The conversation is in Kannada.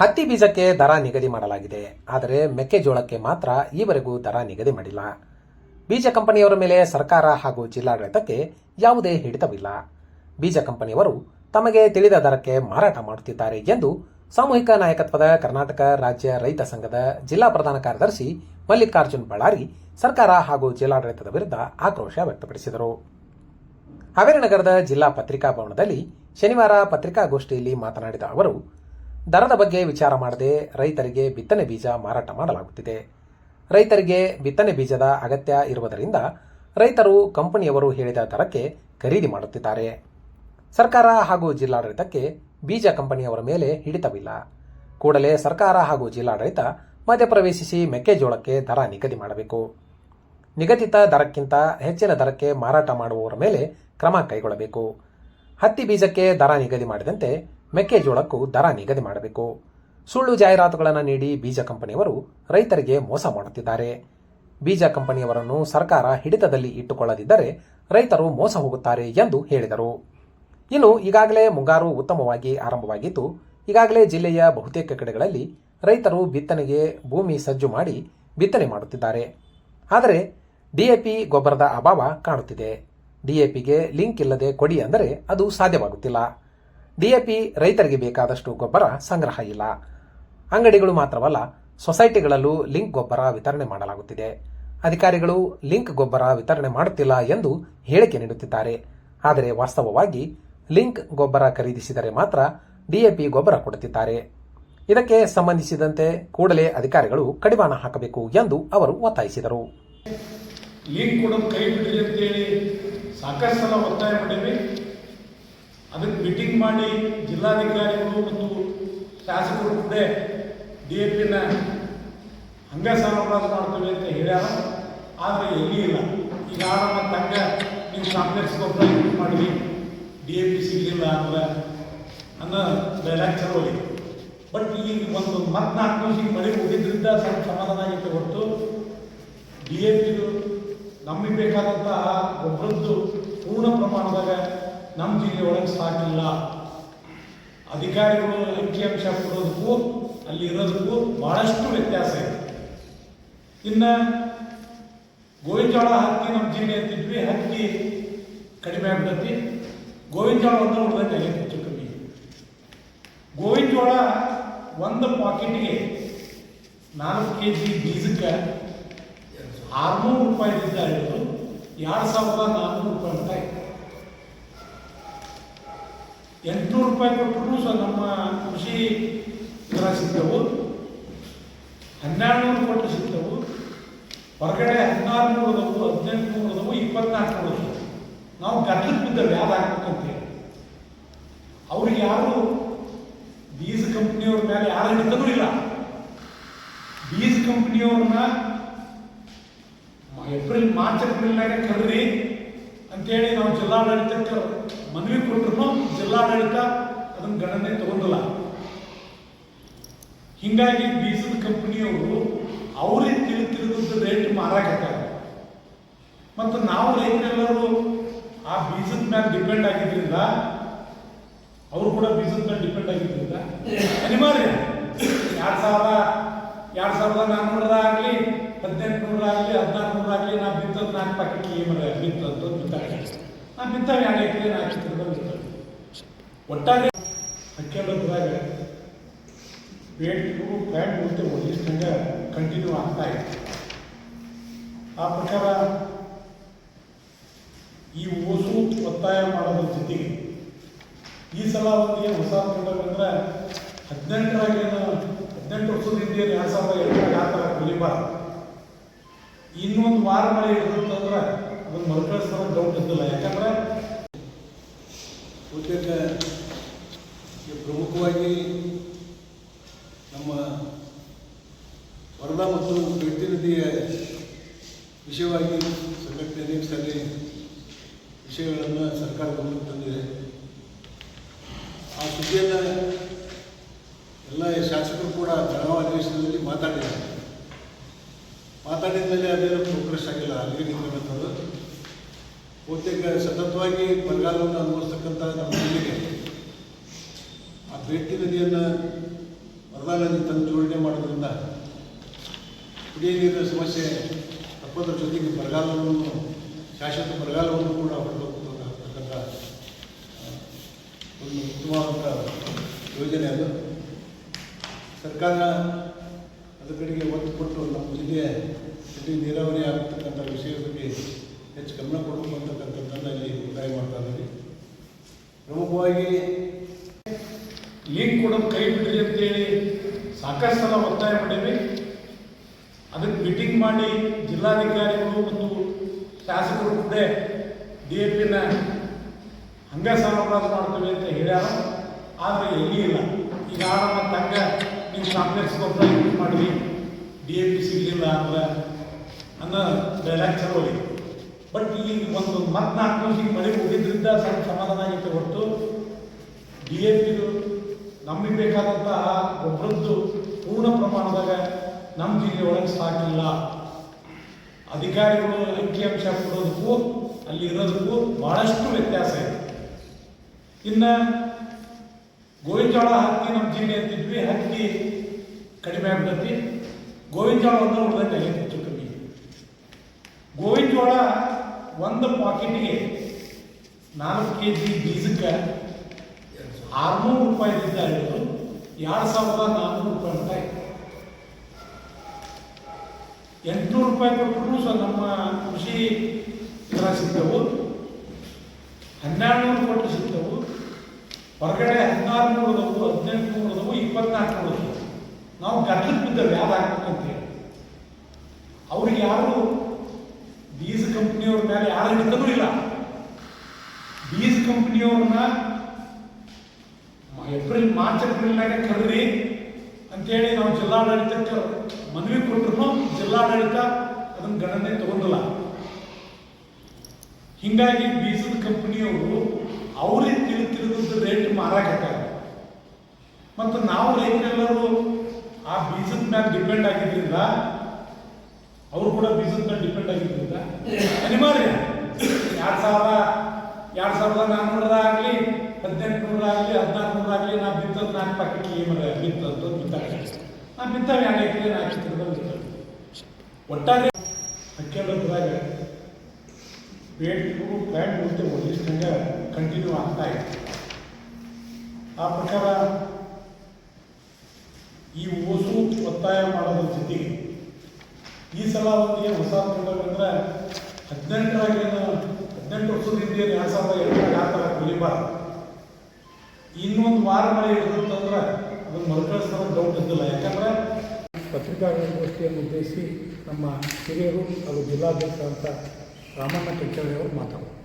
ಹತ್ತಿ ಬೀಜಕ್ಕೆ ದರ ನಿಗದಿ ಮಾಡಲಾಗಿದೆ. ಆದರೆ ಮೆಕ್ಕೆಜೋಳಕ್ಕೆ ಮಾತ್ರ ಈವರೆಗೂ ದರ ನಿಗದಿ ಮಾಡಿಲ್ಲ. ಬೀಜ ಕಂಪನಿಯವರ ಮೇಲೆ ಸರ್ಕಾರ ಹಾಗೂ ಜಿಲ್ಲಾಡಳಿತಕ್ಕೆ ಯಾವುದೇ ಹಿಡಿತವಿಲ್ಲ. ಬೀಜ ಕಂಪನಿಯವರು ತಮಗೆ ತಿಳಿದ ದರಕ್ಕೆ ಮಾರಾಟ ಮಾಡುತ್ತಿದ್ದಾರೆ ಎಂದು ಸಾಮೂಹಿಕ ನಾಯಕತ್ವದ ಕರ್ನಾಟಕ ರಾಜ್ಯ ರೈತ ಸಂಘದ ಜಿಲ್ಲಾ ಪ್ರಧಾನ ಕಾರ್ಯದರ್ಶಿ ಮಲ್ಲಿಕಾರ್ಜುನ್ ಬಳ್ಳಾರಿ ಸರ್ಕಾರ ಹಾಗೂ ಜಿಲ್ಲಾಡಳಿತದ ವಿರುದ್ಧ ಆಕ್ರೋಶ ವ್ಯಕ್ತಪಡಿಸಿದರು. ಹಾವೇರಿ ನಗರದ ಜಿಲ್ಲಾ ಪತ್ರಿಕಾ ಭವನದಲ್ಲಿ ಶನಿವಾರ ಪತ್ರಿಕಾಗೋಷ್ಠಿಯಲ್ಲಿ ಮಾತನಾಡಿದ ಅವರು ದರದ ಬಗ್ಗೆ ವಿಚಾರ ಮಾಡದೆ ರೈತರಿಗೆ ಬಿತ್ತನೆ ಬೀಜ ಮಾರಾಟ ಮಾಡಲಾಗುತ್ತಿದೆ. ರೈತರಿಗೆ ಬಿತ್ತನೆ ಬೀಜದ ಅಗತ್ಯ ಇರುವುದರಿಂದ ರೈತರು ಕಂಪನಿಯವರು ಹೇಳಿದ ದರಕ್ಕೆ ಖರೀದಿ ಮಾಡುತ್ತಿದ್ದಾರೆ. ಸರ್ಕಾರ ಹಾಗೂ ಜಿಲ್ಲಾಡಳಿತಕ್ಕೆ ಬೀಜ ಕಂಪನಿಯವರ ಮೇಲೆ ಹಿಡಿತವಿಲ್ಲ. ಕೂಡಲೇ ಸರ್ಕಾರ ಹಾಗೂ ಜಿಲ್ಲಾಡಳಿತ ಮಧ್ಯಪ್ರವೇಶಿಸಿ ಮೆಕ್ಕೆಜೋಳಕ್ಕೆ ದರ ನಿಗದಿ ಮಾಡಬೇಕು. ನಿಗದಿತ ದರಕ್ಕಿಂತ ಹೆಚ್ಚಿನ ದರಕ್ಕೆ ಮಾರಾಟ ಮಾಡುವವರ ಮೇಲೆ ಕ್ರಮ ಕೈಗೊಳ್ಳಬೇಕು. ಹತ್ತಿ ಬೀಜಕ್ಕೆ ದರ ನಿಗದಿ ಮಾಡಿದಂತೆ ಮೆಕ್ಕೆಜೋಳಕ್ಕೂ ದರ ನಿಗದಿ ಮಾಡಬೇಕು. ಸುಳ್ಳು ಜಾಹೀರಾತುಗಳನ್ನು ನೀಡಿ ಬೀಜ ಕಂಪನಿಯವರು ರೈತರಿಗೆ ಮೋಸ ಮಾಡುತ್ತಿದ್ದಾರೆ. ಬೀಜ ಕಂಪನಿಯವರನ್ನು ಸರ್ಕಾರ ಹಿಡಿತದಲ್ಲಿ ಇಟ್ಟುಕೊಳ್ಳದಿದ್ದರೆ ರೈತರು ಮೋಸ ಹೋಗುತ್ತಾರೆ ಎಂದು ಹೇಳಿದರು. ಇನ್ನು ಈಗಾಗಲೇ ಮುಂಗಾರು ಉತ್ತಮವಾಗಿ ಆರಂಭವಾಗಿದ್ದು, ಈಗಾಗಲೇ ಜಿಲ್ಲೆಯ ಬಹುತೇಕ ಕಡೆಗಳಲ್ಲಿ ರೈತರು ಬಿತ್ತನೆಗೆ ಭೂಮಿ ಸಜ್ಜು ಮಾಡಿ ಬಿತ್ತನೆ ಮಾಡುತ್ತಿದ್ದಾರೆ. ಆದರೆ ಡಿಎಪಿ ಗೊಬ್ಬರದ ಅಭಾವ ಕಾಣುತ್ತಿದೆ. ಡಿಎಪಿಗೆ ಲಿಂಕ್ ಇಲ್ಲದೆ ಕೊಡಿ ಅಂದರೆ ಅದು ಸಾಧ್ಯವಾಗುತ್ತಿಲ್ಲ. ಡಿಎಪಿ ರೈತರಿಗೆ ಬೇಕಾದಷ್ಟು ಗೊಬ್ಬರ ಸಂಗ್ರಹ ಇಲ್ಲ. ಅಂಗಡಿಗಳು ಮಾತ್ರವಲ್ಲ, ಸೊಸೈಟಿಗಳಲ್ಲೂ ಲಿಂಕ್ ಗೊಬ್ಬರ ವಿತರಣೆ ಮಾಡಲಾಗುತ್ತಿದೆ. ಅಧಿಕಾರಿಗಳು ಲಿಂಕ್ ಗೊಬ್ಬರ ವಿತರಣೆ ಮಾಡುತ್ತಿಲ್ಲ ಎಂದು ಹೇಳಿಕೆ ನೀಡುತ್ತಿದ್ದಾರೆ. ಆದರೆ ವಾಸ್ತವವಾಗಿ ಲಿಂಕ್ ಗೊಬ್ಬರ ಖರೀದಿಸಿದರೆ ಮಾತ್ರ ಡಿಎಪಿ ಗೊಬ್ಬರ ಕೊಡುತ್ತಿದ್ದಾರೆ. ಇದಕ್ಕೆ ಸಂಬಂಧಿಸಿದಂತೆ ಕೂಡಲೇ ಅಧಿಕಾರಿಗಳು ಕಡಿವಾಣ ಹಾಕಬೇಕು ಎಂದು ಅವರು ಒತ್ತಾಯಿಸಿದರು. ಲಿಂಕ್ ಕೈ ಸಾಕಷ್ಟು ಸಲ ಒತ್ತಾಯ ಮಾಡೀವಿ ಅದಕ್ಕೆ ಮೀಟಿಂಗ್ ಮಾಡಿ ಜಿಲ್ಲಾಧಿಕಾರಿಗಳು ಮತ್ತು ಶಾಸಕರು ಕೂಡ ಡಿ ಎ ಪಿನ ಹಂಗ ಸರಬರಾಜು ಮಾಡ್ತೀವಿ ಅಂತ ಹೇಳ್ಯಾರ. ಆದರೆ ಎಲ್ಲಿ ಇಲ್ಲ. ಈಗ ಮತ್ತು ತಂಗ ನೀವು ಕಾಂಪ್ಲೆಕ್ಸ್ ಗೊಬ್ಬರ ಯೂಸ್ ಮಾಡಿ ಡಿ ಎ ಪಿ ಸಿಗಲಿಲ್ಲ ಅಂದ್ರೆ ಅನ್ನೋ ಡೈಲಾಗ್ ಚಲೋ ಬಟ್ ಈಗ ಒಂದು ಮತ್ತೆ ನಾಲ್ಕು ವರ್ಷ ಮಳೆ ಹೋಗಿದ್ದರಿಂದ ಸ್ವಲ್ಪ ಸಮಾಧಾನ ಆಗಿತ್ತು ಹೊರತು ಡಿ ಎ ಪಿದು ನಮಗೆ ಬೇಕಾದಂತಹ ಗೊಬ್ಬರದ್ದು ಪೂರ್ಣ ಪ್ರಮಾಣದಾಗ ನಮ್ಮ ಜಿಲ್ಲೆ ಒಳಗೆ ಸಾಕಿಲ್ಲ ಅಧಿಕಾರಿಗಳು ಅಂಕಿಅಂಶ ಕೊಡೋದಕ್ಕೂ, ಅಲ್ಲಿ ಇರೋದಕ್ಕೂ ಬಹಳಷ್ಟು ವ್ಯತ್ಯಾಸ ಇದೆ. ಇನ್ನು ಗೋವಿಂದಾಳ ಹಕ್ಕಿ ನಮ್ಮ ಜಿಲ್ಲೆ ಅಂತಿದ್ವಿ ಹಕ್ಕಿ ಕಡಿಮೆ ಆಗ್ತೈತಿ ಗೋವಿಂಜೋಳ ಒಂದು ಉಳಿದಂಗೆ ಹೆಚ್ಚು ಕಮ್ಮಿ. ಗೋವಿಂಜೋಳ ಒಂದು ಪಾಕೆಟ್ಗೆ ನಾಲ್ಕು ಕೆ ಜಿ ಬೀಜಕ್ಕೆ ಆರುನೂರು ರೂಪಾಯಿ ಹಿಡಿದು ಎರಡು ಸಾವಿರದ ನಾನ್ನೂರು ರೂಪಾಯಿ ಅಂತ ಎಂಟುನೂರು ರೂಪಾಯಿ ಕೊಟ್ಟರು ಸಹ ನಮ್ಮ ಕೃಷಿ ಇದರ ಸಿಗ್ತವು. ಹನ್ನೆರಡು ನೂರು ಕೊಟ್ಟು ಸಿಗ್ತವು. ಹೊರಗಡೆ ಹದಿನಾರು ನೂರು ಅದಾವು ಹದಿನೆಂಟು ನೂರು ಅದಾವು ಇಪ್ಪತ್ನಾಲ್ಕು ನೂರು ಅದಾವು ನಾವು ಗದ್ದಕ್ಕೆ ಬಿದ್ದೇವೆ ಯಾರು ಹಾಕ್ಬೇಕಂತೇಳಿ ಅವ್ರಿಗೆ ಯಾರು ಬೀಜ ಕಂಪ್ನಿಯವ್ರ ಮೇಲೆ ಯಾರು ಹಿಡಿತನೂ ಇಲ್ಲ. ಬೀಜ ಕಂಪ್ನಿಯವ್ರನ್ನ ಏಪ್ರಿಲ್, ಮಾರ್ಚ್ ಏಪ್ರಿಲ್ನಾಗ ಕರೆದ್ರಿ ಅಂತೇಳಿ ನಾವು ಜಿಲ್ಲಾಡಳಿತಕ್ಕೆ ಮನವಿ ಕೊಟ್ಟರು ಜಿಲ್ಲಾಡಳಿತ ಅದನ್ನು ಗಣನೆ ತಗೊಂಡಲ್ಲ. ಹಿಂಗಾಗಿ ಬೀಜದ ಕಂಪ್ನಿಯವರು ಅವರೇ ತಿಳಿ ರೇಟ್ ಮಾರಾಟ ಮತ್ತು ನಾವು ರೈತರೆಲ್ಲರೂ ಆ ಬೀಜದ ಮ್ಯಾಲೆ ಡಿಪೆಂಡ್ ಆಗಿದ್ರಿಂದ, ಅವರು ಕೂಡ ಬೀಜದ ಮೇಲೆ ಡಿಪೆಂಡ್ ಆಗಿದ್ರಿಂದ ಅನಿವಾರ್ಯ ಎರಡು ಸಾವಿರ, ಎರಡು ಸಾವಿರದ ನಾನ್ನೂರ ಆಗಲಿ ಹದಿನೆಂಟು ನೂರ ಆಗಲಿ ಹದಿನಾರು ನೂರ ಆಗಲಿ ನಾ ಬಿತ್ತದ್ದು ನಾಲ್ಕು ಪ್ಯಾಕೆಟ್ ಏಮರ ಬಿತ್ತದ್ದು ಬಿತ್ತಾಗ ನಾ ಬಿತ್ತಾವ ಎರಡು ಎಕರೆ ನಾಲ್ಕು ಎಕರೆ ಒಟ್ಟಾರೆ ಹಕ್ಕೆಲ್ಲದಾಗ ಪೇಂಟು ಪ್ಯಾಂಟ್ ಉಳಿತು ಒಂದಿಷ್ಟಂಗೆ ಕಂಟಿನ್ಯೂ ಆಗ್ತಾ ಇದೆ. ಆ ಪ್ರಕಾರ ಈ ಓಸು ಒತ್ತಾಯ ಮಾಡೋದ್ರ ಜೊತೆಗೆ ಈ ಸಲ ಒಂದು ಏನು ಹೊಸ ಅಂದ್ರೆ ಹದಿನೆಂಟರಾಗ ಹದಿನೆಂಟು ವರ್ಷದ ಹಿಂದೆ ಎರಡು ಸಾವಿರದ ಎಂಟರಾಗ ಆ ಥರ ಇನ್ನೊಂದು ವಾರ ಮಳೆ ಹಿಡಿದಂತಂದ್ರೆ ಅದನ್ನ ಮರುಕಳಿಸೋ ಡೌಟ್ ಇದ್ದಿಲ್ಲ ಯಾಕಂದ್ರೆ ಈ ಪ್ರಮುಖವಾಗಿ ನಮ್ಮ ವರದಾ ಮತ್ತು ಬೆಟ್ಟಿ ನದಿಯ ವಿಷಯವಾಗಿ ಸಂಘಟನೆ ಸಾರಿ ವಿಷಯಗಳನ್ನು ಸರ್ಕಾರ ಗಮನಕ್ಕೆ ತಂದಿದೆ. ಆ ಸುದ್ದಿಯನ್ನು ಎಲ್ಲ ಶಾಸಕರು ಕೂಡ ಚುನಾವಣಾ ಅಧಿವೇಶನದಲ್ಲಿ ಮಾತಾಡಿದ್ದಾರೆ. ಮಾತಾಡಿದ ಮೇಲೆ ಅದೇನು ಪ್ರೋಗ್ರೆಸ್ ಆಗಿಲ್ಲ. ಅಲ್ಲಿಗೆ ನಿಂತಿರುವಂಥದ್ದು ಬಹುತೇಕ ಸತತವಾಗಿ ಬರಗಾಲವನ್ನು ಅನುಭವಿಸ್ತಕ್ಕಂಥ ನಮ್ಮ ಜಿಲ್ಲೆಗೆ ಆ ಬೇಟಿ ನದಿಯನ್ನು ನದಿ ತಂದು ಜೋಡಣೆ ಮಾಡೋದ್ರಿಂದ ಕುಡಿಯ ನೀರಿನ ಸಮಸ್ಯೆ, ತಪ್ಪೋದ್ರ ಜೊತೆಗೆ ಬರಗಾಲವನ್ನು, ಶಾಶ್ವತ ಬರಗಾಲವನ್ನು ಕೂಡ ಹೊರತಕ್ಕಂಥ ಒಂದು ಉತ್ತಮವಾದಂಥ ಯೋಜನೆ ಅದು. ಸರ್ಕಾರ ಅದರ ಕಡೆಗೆ ಒತ್ತು ಕೊಟ್ಟು ನಮ್ಮ ಜಿಲ್ಲೆಯ ಜಿಲ್ಲೆ ನೀರಾವರಿ ಆಗ್ತಕ್ಕಂಥ ವಿಷಯದ ಬಗ್ಗೆ ಹೆಚ್ಚು ಗಮನ ಕೊಡಬೇಕು ಅಂತಕ್ಕಂಥದ್ದನ್ನು ಇಲ್ಲಿ ಒತ್ತಾಯ ಮಾಡ್ತಾ ಇದ್ದೀವಿ ಪ್ರಮುಖವಾಗಿ ಲೀಡ್ ಕೊಡೋದು ಕೈ ಬಿಡ್ರಿ ಅಂತೇಳಿ ಸಾಕಷ್ಟು ಸಲ ಒತ್ತಾಯ ಮಾಡಿದ್ವಿ. ಅದಕ್ಕೆ ಮೀಟಿಂಗ್ ಮಾಡಿ ಜಿಲ್ಲಾಧಿಕಾರಿಗಳು ಮತ್ತು ಶಾಸಕರು ಕೂಡ ಡಿ ಎ ಪಿನ ಹಂಗೆ ಸರಬರಾಜು ಮಾಡ್ತೀವಿ ಅಂತ ಹೇಳ್ಯಾರ. ಆದರೆ ಎಲ್ಲಿ ಇಲ್ಲ. ಈಗ ಮತ್ತು ತಂಗ ನೀವು ಕಾಂಪ್ಲೆಕ್ಸ್ ಗೊಬ್ಬರ ಯೂಸ್ ಮಾಡಿದ್ವಿ ಡಿ ಎ ಪಿ ಸಿಗಲಿಲ್ಲ ಅಂದ್ರೆ ಅನ್ನೋ ಡೈಲಾಗ್ ಚಲೋ ಬಟ್ ಈ ಒಂದು ಮತ್ತೆ ನಾಲ್ಕು ಮಂದಿ ಈಗ ಮಳೆ ಹೋಗಿದ್ರಿಂದ ಸ್ವಲ್ಪ ಸಮಾಧಾನ ಆಗಿತ್ತು ಹೊರತು ಡಿ ಎ ಪಿದು ನಮಗೆ ಬೇಕಾದಂಥ ಗೊಬ್ಬರದ್ದು ಪೂರ್ಣ ಪ್ರಮಾಣದಾಗ ನಮ್ಮ ಜಿಲ್ಲೆ ಒಳಗೆ ಸಾಕಿಲ್ಲ ಅಧಿಕಾರಿಗಳು ಅಂಕಿಅಂಶ ಕೊಡೋದಕ್ಕೂ ಅಲ್ಲಿ ಇರೋದಕ್ಕೂ ಬಹಳಷ್ಟು ವ್ಯತ್ಯಾಸ ಇದೆ. ಇನ್ನು ಗೋವಿಂದಾಳ ಹತ್ತಿ ನಮ್ಮ ಜಿಲ್ಲೆ ಅಂತಿದ್ವಿ ಹತ್ತಿ ಕಡಿಮೆ ಆಗ್ತೈತಿ ಗೋವಿಂದಾಳ ಒಂದು ಬೆಲೆ ಹೆಚ್ಚು ಕಮ್ಮಿ. ಗೋವಿಂಜೋಳ ಒಂದು ಪಾಕೆಟ್ಗೆ ನಾಲ್ಕು ಕೆ ಜಿ ಬೀಜಕ್ಕೆ ಆರುನೂರು ರೂಪಾಯಿದಿಂದ ಹಿಡಿದು ಎರಡು ಸಾವಿರದ ನಾನ್ನೂರು ರೂಪಾಯಿ ಅಂತ ಇದೆ? ಎಂಟುನೂರು ರೂಪಾಯಿ ಕೊಟ್ಟರು ಸೊ ನಮ್ಮ ಕೃಷಿ ಇದರ ಸಿಗ್ತವು. ಹನ್ನೆರಡು ನೂರು ಕೊಟ್ಟು ಸಿಗ್ತವು. ಹೊರಗಡೆ ಹದಿನಾರು ನೂರದವು ಹದಿನೆಂಟು ನೂರದವು ಇಪ್ಪತ್ನಾಲ್ಕು ನೂರದವು ನಾವು ಗದ್ದಲಕ್ಕೆ ಬಿದ್ದೇವೆ, ಯಾವ್ದು ಹಾಕ್ಬೇಕಂತೇಳಿ ಅವ್ರಿಗೆ ಯಾರು ಬೀಜ ಕಂಪ್ನಿಯವ್ರ ಮೇಲೆ ಯಾರು ಹಿಡಿತನೂ ಇಲ್ಲ. ಬೀಜ ಕಂಪ್ನಿಯವ್ರನ್ನ ಏಪ್ರಿಲ್ ಮಾರ್ಚ್ ಏಪ್ರಿಲ್ನಾಗ ಕರೀರಿ ಅಂತೇಳಿ ನಾವು ಜಿಲ್ಲಾಡಳಿತಕ್ಕೆ ಮನವಿ ಕೊಟ್ಟರು ಜಿಲ್ಲಾಡಳಿತ ಅದನ್ನ ಗಣನೆ ತಗೊಂಡಿಲ್ಲ. ಹಿಂಗಾಗಿ ಬೀಜದ ಕಂಪನಿಯವರು ಅವ್ರಿಗೆ ತಿಳಿ ತಿಳಿದ ರೇಟ್ ಮಾರಾಕತ್ತಾರೆ ಮತ್ತು ನಾವು ರೈತರೆಲ್ಲರೂ ಆ ಬೀಸದ ಮೇಲೆ ಡಿಪೆಂಡ್ ಆಗಿದ್ರಿಂದ, ಅವರು ಕೂಡ ಬೀಜದ ಮೇಲೆ ಡಿಪೆಂಡ್ ಆಗಿದ್ರಿಂದ, ಅನಿವಾರ್ಯ. ಎರಡು ಸಾವಿರ, ಎರಡು ಸಾವಿರದ ಪ್ಯಾಕೆಟ್ ಅಂತ ಬಿತ್ತದ್ದು ಬಿತ್ತಾಗ ನಾ ಬಿತ್ತಾವೆ ಎರಡು ಎಕರೆ ನಾಲ್ಕು ಎಕರೆ ಬಿತ್ತದ್ದು ಒಟ್ಟಾರೆ ಪ್ಯಾಂಟ್ ಮುಂದೆ ಕಂಟಿನ್ಯೂ ಆಗ್ತಾ ಇದೆ. ಆ ಪ್ರಕಾರ ಈ ಓಸು ಒತ್ತಾಯ ಮಾಡೋದ್ರ ಜೊತೆಗೆ ಈ ಸಲ ಒಂದು ಹೊಸ ಅಂದ್ರೆ ಹದಿನೆಂಟರಾಗ ಏನು ಹದಿನೆಂಟು ವರ್ಷದಿಂದ ಏನು ಎರಡು ಸಾವಿರದ ಎಂಟರಾಗ ಆ ಥರ ಇನ್ನೊಂದು ವಾರ ಮಳೆ ಇರ್ತಂದ್ರೆ ಅದನ್ನು ಮರುಕಳಿಸೋ ಡೌಟ್ ಇದ್ದಿಲ್ಲ. ಯಾಕಂದ್ರೆ ಪತ್ರಿಕಾಗೋಷ್ಠಿಯನ್ನು ಉದ್ದೇಶಿಸಿ ನಮ್ಮ ಹಿರಿಯರು ಹಾಗೂ ಜಿಲ್ಲಾಧ್ಯಕ್ಷ ಅಂತ ರಾಮಣ್ಣ ಕೆಂಚಳ್ಳಿ ಮಾತಾಡ್ತಾರೆ.